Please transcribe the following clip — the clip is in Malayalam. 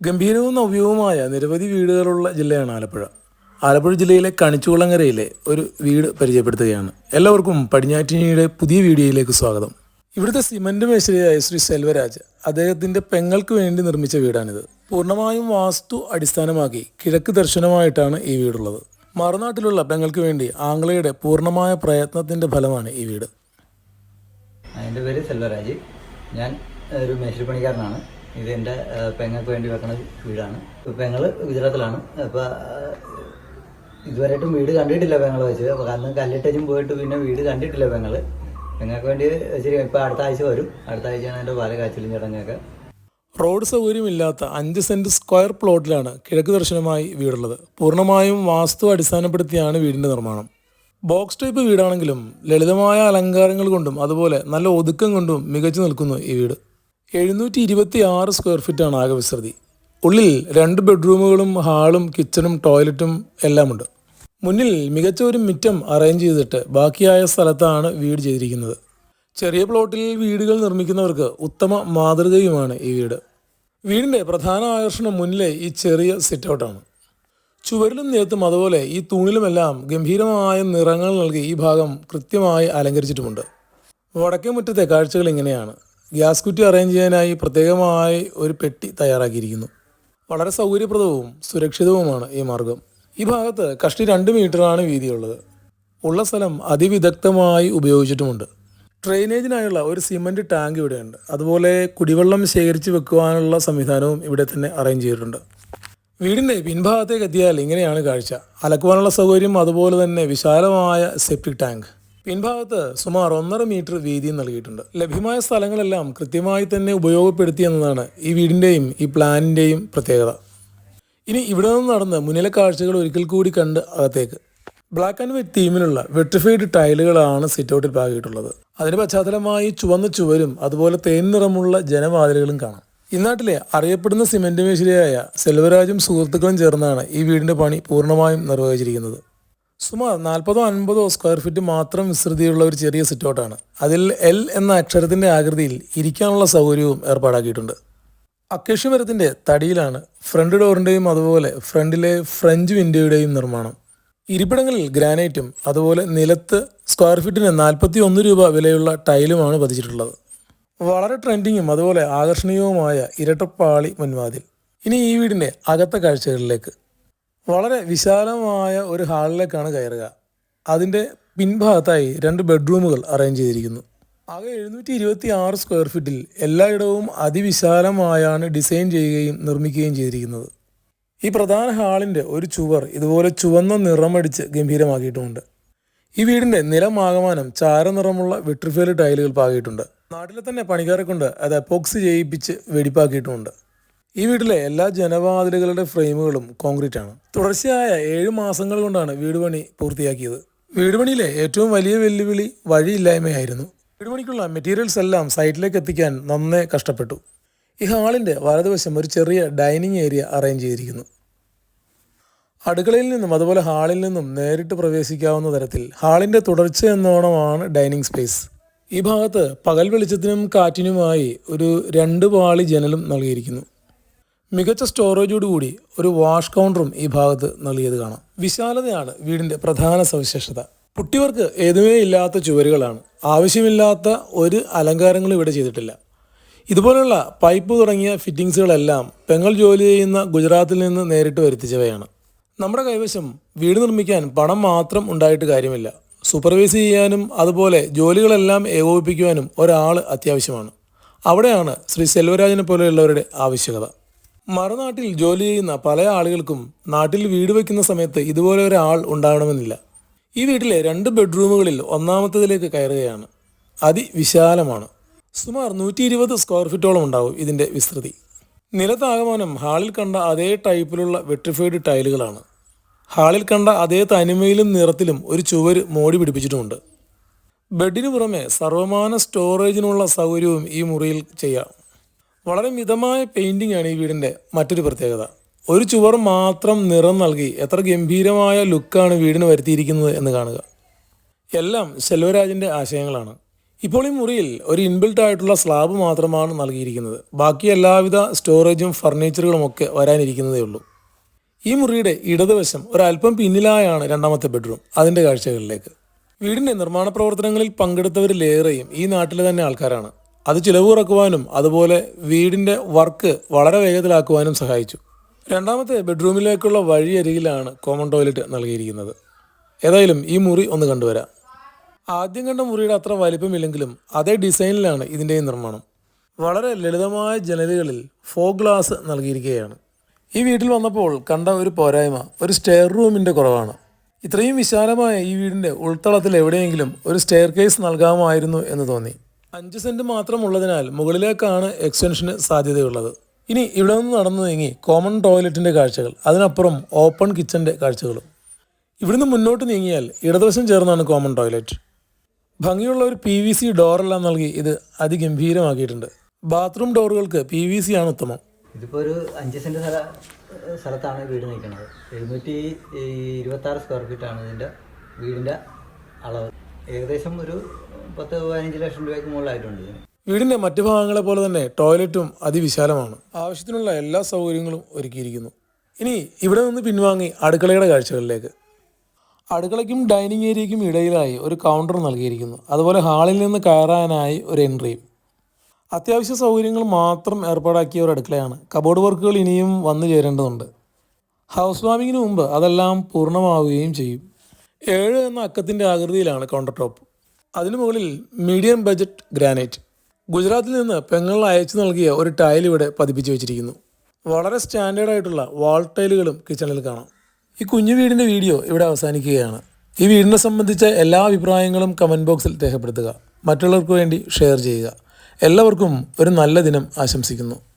ഗംഭീരവും നവ്യവുമായ നിരവധി വീടുകളുള്ള ജില്ലയാണ് ആലപ്പുഴ. ആലപ്പുഴ ജില്ലയിലെ കണിച്ചുകുളങ്ങരയിലെ ഒരു വീട് പരിചയപ്പെടുത്തുകയാണ്. എല്ലാവർക്കും പടിഞ്ഞാറ്റിനിയുടെ പുതിയ വീഡിയോയിലേക്ക് സ്വാഗതം. ഇവിടുത്തെ സിമന്റ് മേശരിയായ ശ്രീ സെൽവരാജ് അദ്ദേഹത്തിന്റെ പെങ്ങൾക്ക് വേണ്ടി നിർമ്മിച്ച വീടാണിത്. പൂർണമായും വാസ്തു അടിസ്ഥാനമാക്കി കിഴക്ക് ദർശനമായിട്ടാണ് ഈ വീടുള്ളത്. മറുനാട്ടിലുള്ള പെങ്ങൾക്ക് വേണ്ടി ആംഗ്ലയുടെ പൂർണമായ പ്രയത്നത്തിന്റെ ഫലമാണ് ഈ വീട്. എന്റെ പേര് സെൽവരാജ്. ഞാൻ ഒരു മേശരി പണിക്കാരനാണ് ഇത് എന്റെ പെങ്ങൾക്ക് വേണ്ടി വെക്കണ വീടാണ്. പെങ്ങൾ ഗുജറാത്തിലാണ്. അപ്പോൾ ഇതുവരെയായിട്ടും വീട് കണ്ടിട്ടില്ല പെങ്ങൾ വെച്ച്. അപ്പോൾ അന്ന് കല്ലിട്ടച്ചും പോയിട്ട് പിന്നെ വീട് കണ്ടിട്ടില്ല പെങ്ങൾ പെങ്ങൾക്ക് വേണ്ടി ശരി ഇപ്പോൾ അടുത്ത ആഴ്ച വരും. അടുത്ത ആഴ്ചയാണ് എന്റെ പാല കാച്ചിലും ചടങ്ങൊക്കെ. റോഡ് സൗകര്യമില്ലാത്ത അഞ്ച് സെന്റ് സ്ക്വയർ പ്ലോട്ടിലാണ് കിഴക്ക് ദർശനമായി വീടുള്ളത്. പൂർണമായും വാസ്തു അടിസ്ഥാനപ്പെടുത്തിയാണ് വീടിന്റെ നിർമ്മാണം. ബോക്സ് ടൈപ്പ് വീടാണെങ്കിലും ലളിതമായ അലങ്കാരങ്ങൾ കൊണ്ടും അതുപോലെ നല്ല ഒതുക്കം കൊണ്ടും മികച്ചു നിൽക്കുന്നു ഈ വീട്. എഴുന്നൂറ്റി ഇരുപത്തി ആറ് സ്ക്വയർ ഫീറ്റാണ് ആകെ വിസ്തൃതി. ഉള്ളിൽ രണ്ട് ബെഡ്റൂമുകളും ഹാളും കിച്ചണും ടോയ്ലറ്റും എല്ലാമുണ്ട്. മുന്നിൽ മികച്ച ഒരു മിറ്റം അറേഞ്ച് ചെയ്തിട്ട് ബാക്കിയായ സ്ഥലത്താണ് വീട് ചെയ്തിരിക്കുന്നത്. ചെറിയ പ്ലോട്ടിൽ വീടുകൾ നിർമ്മിക്കുന്നവർക്ക് ഉത്തമ മാതൃകയുമാണ് ഈ വീട്. വീടിന്റെ പ്രധാന ആകർഷണം മുന്നിലെ ഈ ചെറിയ സിറ്റൗട്ടാണ്. ചുവരിലും നേത്തും അതുപോലെ ഈ തൂണിലുമെല്ലാം ഗംഭീരമായ നിറങ്ങൾ നൽകി ഈ ഭാഗം കൃത്യമായി അലങ്കരിച്ചിട്ടുമുണ്ട്. വടക്കേ മുറ്റത്തെ കാഴ്ചകൾ ഇങ്ങനെയാണ്. ഗ്യാസ് കുറ്റി അറേഞ്ച് ചെയ്യാനായി പ്രത്യേകമായി ഒരു പെട്ടി തയ്യാറാക്കിയിരിക്കുന്നു. വളരെ സൗകര്യപ്രദവും സുരക്ഷിതവുമാണ് ഈ മാർഗം. ഈ ഭാഗത്ത് കഷ്ടി രണ്ട് മീറ്ററാണ് വീതിയുള്ളത്. ഉള്ള സ്ഥലം അതിവിദഗ്ധമായി ഉപയോഗിച്ചിട്ടുമുണ്ട്. ഡ്രെയിനേജിനായുള്ള ഒരു സിമന്റ് ടാങ്ക് ഇവിടെയുണ്ട്. അതുപോലെ കുടിവെള്ളം ശേഖരിച്ച് വെക്കുവാനുള്ള സംവിധാനവും ഇവിടെ തന്നെ അറേഞ്ച് ചെയ്തിട്ടുണ്ട്. വീടിന്റെ പിൻഭാഗത്തേക്ക് എത്തിയാൽ ഇങ്ങനെയാണ് കാഴ്ച. അലക്കുവാനുള്ള സൗകര്യം അതുപോലെ തന്നെ വിശാലമായ സെപ്റ്റിക് ടാങ്ക്. പിൻഭാഗത്ത് സുമാർ ഒന്നര മീറ്റർ വീതിയും നൽകിയിട്ടുണ്ട്. ലഭ്യമായ സ്ഥലങ്ങളെല്ലാം കൃത്യമായി തന്നെ ഉപയോഗപ്പെടുത്തി എന്നതാണ് ഈ വീടിന്റെയും ഈ പ്ലാനിന്റെയും പ്രത്യേകത. ഇനി ഇവിടെ നിന്ന് നടന്ന് മുന്നിലെ കാഴ്ചകൾ ഒരിക്കൽ കൂടി കണ്ട് അകത്തേക്ക്. ബ്ലാക്ക് ആൻഡ് വൈറ്റ് തീമിലുള്ള വെട്രിഫൈഡ് ടൈലുകളാണ് സിറ്റൗട്ടിൽ പാകിയിട്ടുള്ളത്. അതിന് പശ്ചാത്തലമായി ചുവന്ന ചുവരും അതുപോലെ തേൻ നിറമുള്ള ജനവാതിലുകളും കാണാം. ഇന്നാട്ടിലെ അറിയപ്പെടുന്ന സിമെന്റ് മേശിരിയായ സെൽവരാജും സുഹൃത്തുക്കളും ചേർന്നാണ് ഈ വീടിന്റെ പണി പൂർണമായും നിർവഹിച്ചിരിക്കുന്നത്. സുമാർ നാൽപ്പതോ അൻപതോ സ്ക്വയർ ഫീറ്റ് മാത്രം വിസ്തൃതിയുള്ള ഒരു ചെറിയ സിറ്റൗട്ടാണ്. അതിൽ എൽ എന്ന അക്ഷരത്തിന്റെ ആകൃതിയിൽ ഇരിക്കാനുള്ള സൗകര്യവും ഏർപ്പാടാക്കിയിട്ടുണ്ട്. അക്കേഷ്യ മരത്തിന്റെ തടിയിലാണ് ഫ്രണ്ട് ഡോറിന്റെയും അതുപോലെ ഫ്രണ്ടിലെ ഫ്രഞ്ച് വിൻഡോയുടെയും നിർമ്മാണം. ഇരിപ്പിടങ്ങളിൽ ഗ്രാനൈറ്റും അതുപോലെ നിലത്ത് സ്ക്വയർ ഫീറ്റിന് നാൽപ്പത്തി ഒന്ന് രൂപ വിലയുള്ള ടൈലുമാണ് പതിച്ചിട്ടുള്ളത്. വളരെ ട്രെൻഡിങ്ങും അതുപോലെ ആകർഷണീയവുമായ ഇരട്ടപ്പാളി മുൻവാതിൽ. ഇനി ഈ വീടിന്റെ അകത്ത കാഴ്ചകളിലേക്ക്. വളരെ വിശാലമായ ഒരു ഹാളിലേക്കാണ് കയറുക. അതിന്റെ പിൻഭാഗത്തായി രണ്ട് ബെഡ്റൂമുകൾ അറേഞ്ച് ചെയ്തിരിക്കുന്നു. ആകെ എഴുന്നൂറ്റി ഇരുപത്തി ആറ് സ്ക്വയർ ഫീറ്റിൽ എല്ലായിടവും അതിവിശാലമായാണ് ഡിസൈൻ ചെയ്യുകയും നിർമ്മിക്കുകയും ചെയ്തിരിക്കുന്നത്. ഈ പ്രധാന ഹാളിന്റെ ഒരു ചുവർ ഇതുപോലെ ചുവന്ന നിറമടിച്ച് ഗംഭീരമാക്കിയിട്ടുമുണ്ട് ഈ വീടിന്റെ നിലമാകമാനം ചാരനിറമുള്ള വിട്രിഫേൽ ടൈലുകൾ പാകിയിട്ടുണ്ട്. നാട്ടിലെ തന്നെ പണിക്കാരെ കൊണ്ട് അത് അപ്പോക്സ് ചെയ്യിപ്പിച്ച് വെടിപ്പാക്കിയിട്ടുമുണ്ട് ഈ വീട്ടിലെ എല്ലാ ജനവാതിലുകളുടെ ഫ്രെയിമുകളും കോൺക്രീറ്റ് ആണ്. തുടർച്ചയായ ഏഴ് മാസങ്ങൾ കൊണ്ടാണ് വീട് പണി പൂർത്തിയാക്കിയത്. വീട് പണിയിലെ ഏറ്റവും വലിയ വെല്ലുവിളി വഴിയില്ലായ്മയായിരുന്നു. വീട് പണിക്കുള്ള മെറ്റീരിയൽസ് എല്ലാം സൈറ്റിലേക്ക് എത്തിക്കാൻ നന്നേ കഷ്ടപ്പെട്ടു. ഈ ഹാളിന്റെ വലതുവശം ഒരു ചെറിയ ഡൈനിങ് ഏരിയ അറേഞ്ച് ചെയ്തിരിക്കുന്നു. അടുക്കളയിൽ നിന്നും അതുപോലെ ഹാളിൽ നിന്നും നേരിട്ട് പ്രവേശിക്കാവുന്ന തരത്തിൽ ഹാളിന്റെ തുടർച്ച എന്നോണമാണ് ഡൈനിങ് സ്പേസ്. ഈ ഭാഗത്ത് പകൽ വെളിച്ചത്തിനും കാറ്റിനുമായി ഒരു രണ്ട് പാളി ജനലും നൽകിയിരിക്കുന്നു. മികച്ച സ്റ്റോറേജോടുകൂടി ഒരു വാഷ് കൗണ്ടറും ഈ ഭാഗത്ത് നൽകിയത് കാണാം. വിശാലതയാണ് വീടിന്റെ പ്രധാന സവിശേഷത. കുട്ടികൾക്ക് ഏതുമേ ഇല്ലാത്ത ചുവരുകളാണ്. ആവശ്യമില്ലാത്ത ഒരു അലങ്കാരങ്ങളും ഇവിടെ ചെയ്തിട്ടില്ല. ഇതുപോലുള്ള പൈപ്പ് തുടങ്ങിയ ഫിറ്റിങ്സുകളെല്ലാം പെങ്ങൾ ജോലി ചെയ്യുന്ന ഗുജറാത്തിൽ നിന്ന് നേരിട്ട് വരുത്തിച്ചവയാണ്. നമ്മുടെ കൈവശം വീട് നിർമ്മിക്കാൻ പണം മാത്രം ഉണ്ടായിട്ട് കാര്യമില്ല. സൂപ്പർവൈസ് ചെയ്യാനും അതുപോലെ ജോലികളെല്ലാം ഏകോപിപ്പിക്കുവാനും ഒരാൾ അത്യാവശ്യമാണ്. അവിടെയാണ് ശ്രീ സെൽവരാജനെ പോലെയുള്ളവരുടെ ആവശ്യകത. മറുനാട്ടിൽ ജോലി ചെയ്യുന്ന പല ആളുകൾക്കും നാട്ടിൽ വീട് വയ്ക്കുന്ന സമയത്ത് ഇതുപോലെ ഒരാൾ ഉണ്ടാകണമെന്നില്ല. ഈ വീട്ടിലെ രണ്ട് ബെഡ്റൂമുകളിൽ ഒന്നാമത്തേതിലേക്ക് കയറുകയാണ്. അതിവിശാലമാണ്. സുമാർ നൂറ്റി ഇരുപത് സ്ക്വയർ ഫീറ്റോളം ഉണ്ടാവും ഇതിന്റെ വിസ്തൃതി. നിലത്താകമാനം ഹാളിൽ കണ്ട അതേ ടൈപ്പിലുള്ള വെട്രിഫൈഡ് ടൈലുകളാണ്. ഹാളിൽ കണ്ട അതേ തനിമയിലും നിറത്തിലും ഒരു ചുവര് മോടി പിടിപ്പിച്ചിട്ടുമുണ്ട്. ബെഡിന് പുറമെ സർവമാന സ്റ്റോറേജിനുള്ള സൗകര്യവും ഈ മുറിയിൽ ചെയ്യാം. വളരെ മിതമായ പെയിന്റിംഗ് ആണ് ഈ വീടിന്റെ മറ്റൊരു പ്രത്യേകത. ഒരു ചുവർ മാത്രം നിറം നൽകി എത്ര ഗംഭീരമായ ലുക്കാണ് വീടിന് വരുത്തിയിരിക്കുന്നത് എന്ന് കാണുക. എല്ലാം സെൽവരാജിന്റെ ആശയങ്ങളാണ്. ഇപ്പോൾ ഈ മുറിയിൽ ഒരു ഇൻബിൽട്ട് ആയിട്ടുള്ള സ്ലാബ് മാത്രമാണ് നൽകിയിരിക്കുന്നത്. ബാക്കി എല്ലാവിധ സ്റ്റോറേജും ഫർണിച്ചറുകളും ഒക്കെ വരാനിരിക്കുന്നതേ ഉള്ളൂ. ഈ മുറിയുടെ ഇടതുവശം ഒരല്പം പിന്നിലായാണ് രണ്ടാമത്തെ ബെഡ്റൂം അതിന്റെ കാഴ്ചകളിലേക്ക്. വീടിന്റെ നിർമ്മാണ പ്രവർത്തനങ്ങളിൽ പങ്കെടുത്തവരിലേറെയും ഈ നാട്ടിലെ തന്നെ ആൾക്കാരാണ്. അത് ചിലവ് കുറക്കുവാനും അതുപോലെ വീടിന്റെ വർക്ക് വളരെ വേഗത്തിലാക്കുവാനും സഹായിച്ചു. രണ്ടാമത്തെ ബെഡ്റൂമിലേക്കുള്ള വഴിയരികിലാണ് കോമൺ ടോയ്ലറ്റ് നൽകിയിരിക്കുന്നത്. ഏതായാലും ഈ മുറി ഒന്ന് കണ്ടുവരാം. ആദ്യം കണ്ട മുറിയുടെ അത്ര വലിപ്പമില്ലെങ്കിലും അതേ ഡിസൈനിലാണ് ഇതിന്റെയും നിർമ്മാണം. വളരെ ലളിതമായ ജനലുകളിൽ ഫോ ഗ്ലാസ് നൽകിയിരിക്കുകയാണ്. ഈ വീട്ടിൽ വന്നപ്പോൾ കണ്ട ഒരു പോരായ്മ ഒരു സ്റ്റെയർ റൂമിന്റെ കുറവാണ്. ഇത്രയും വിശാലമായ ഈ വീടിന്റെ ഉൾത്തളത്തിൽ എവിടെയെങ്കിലും ഒരു സ്റ്റെയർ കേസ് നൽകാമായിരുന്നു എന്ന് തോന്നി. അഞ്ച് സെന്റ് മാത്രം ഉള്ളതിനാൽ മുകളിലേക്കാണ് എക്സ്റ്റൻഷന് സാധ്യതയുള്ളത്. ഇനി ഇവിടെ നിന്ന് നടന്നു നീങ്ങി കോമൺ ടോയ്ലറ്റിന്റെ കാഴ്ചകൾ അതിനപ്പുറം ഓപ്പൺ കിച്ചന്റെ കാഴ്ചകളും. ഇവിടുന്ന് മുന്നോട്ട് നീങ്ങിയാൽ ഇടതുവശം ചേർന്നാണ് കോമൺ ടോയ്ലറ്റ്. ഭംഗിയുള്ള ഒരു പി വി സി ഡോറെല്ലാം നൽകി ഇത് അതിഗംഭീരമാക്കിയിട്ടുണ്ട്. ബാത്റൂം ഡോറുകൾക്ക് പി വി സി ആണ് ഉത്തമം. ഇതിപ്പോൾ ഒരു അഞ്ച് സെന്റ് സ്ഥല സ്ഥലത്താണ് വീട് നിൽക്കുന്നത്. എഴുന്നൂറ്റി ഇരുപത്താറ് സ്ക്വയർ ഫീറ്റാണ് ഇതിന്റെ വീടിന്റെ അളവ്. ഏകദേശം ഒരു പത്ത് പതിനഞ്ച് ലക്ഷം രൂപയ്ക്ക് മുകളിലായിട്ടുണ്ട്. വീടിന്റെ മറ്റു ഭാഗങ്ങളെ പോലെ തന്നെ ടോയ്ലറ്റും അതിവിശാലമാണ്. ആവശ്യത്തിനുള്ള എല്ലാ സൗകര്യങ്ങളും ഒരുക്കിയിരിക്കുന്നു. ഇനി ഇവിടെ നിന്ന് പിൻവാങ്ങി അടുക്കളയുടെ കാഴ്ചകളിലേക്ക്. അടുക്കളയ്ക്കും ഡൈനിങ് ഏരിയയ്ക്കും ഇടയിലായി ഒരു കൗണ്ടർ നൽകിയിരിക്കുന്നു. അതുപോലെ ഹാളിൽ നിന്ന് കയറാനായി ഒരു എൻട്രിയും അത്യാവശ്യ സൗകര്യങ്ങൾ മാത്രം ഏർപ്പാടാക്കിയ ഒരു അടുക്കളയാണ്. കബോർഡ് വർക്കുകൾ ഇനിയും വന്നു ചേരേണ്ടതുണ്ട്. ഹൗസ് വാമിങ്ങിന് മുമ്പ് അതെല്ലാം പൂർണമാവുകയും ചെയ്യും. ഏഴ് എന്ന അക്കത്തിന്റെ ആകൃതിയിലാണ് കൗണ്ടർ ടോപ്പ് അതിനു മുകളിൽ മീഡിയം ബജറ്റ് ഗ്രാനൈറ്റ് ഗുജറാത്തിൽ നിന്ന് പെങ്ങൾ അയച്ചു നൽകിയ ഒരു ടൈൽ ഇവിടെ പതിപ്പിച്ചു വെച്ചിരിക്കുന്നു. വളരെ സ്റ്റാൻഡേർഡ് ആയിട്ടുള്ള വാൾ ടൈലുകളും കിച്ചണിൽ കാണാം. ഈ കുഞ്ഞു വീടിന്റെ വീഡിയോ ഇവിടെ അവസാനിക്കുകയാണ്. ഈ വീടിനെ സംബന്ധിച്ച എല്ലാ അഭിപ്രായങ്ങളും കമന്റ് ബോക്സിൽ രേഖപ്പെടുത്തുക. മറ്റുള്ളവർക്ക് വേണ്ടി ഷെയർ ചെയ്യുക. എല്ലാവർക്കും ഒരു നല്ല ദിനം ആശംസിക്കുന്നു.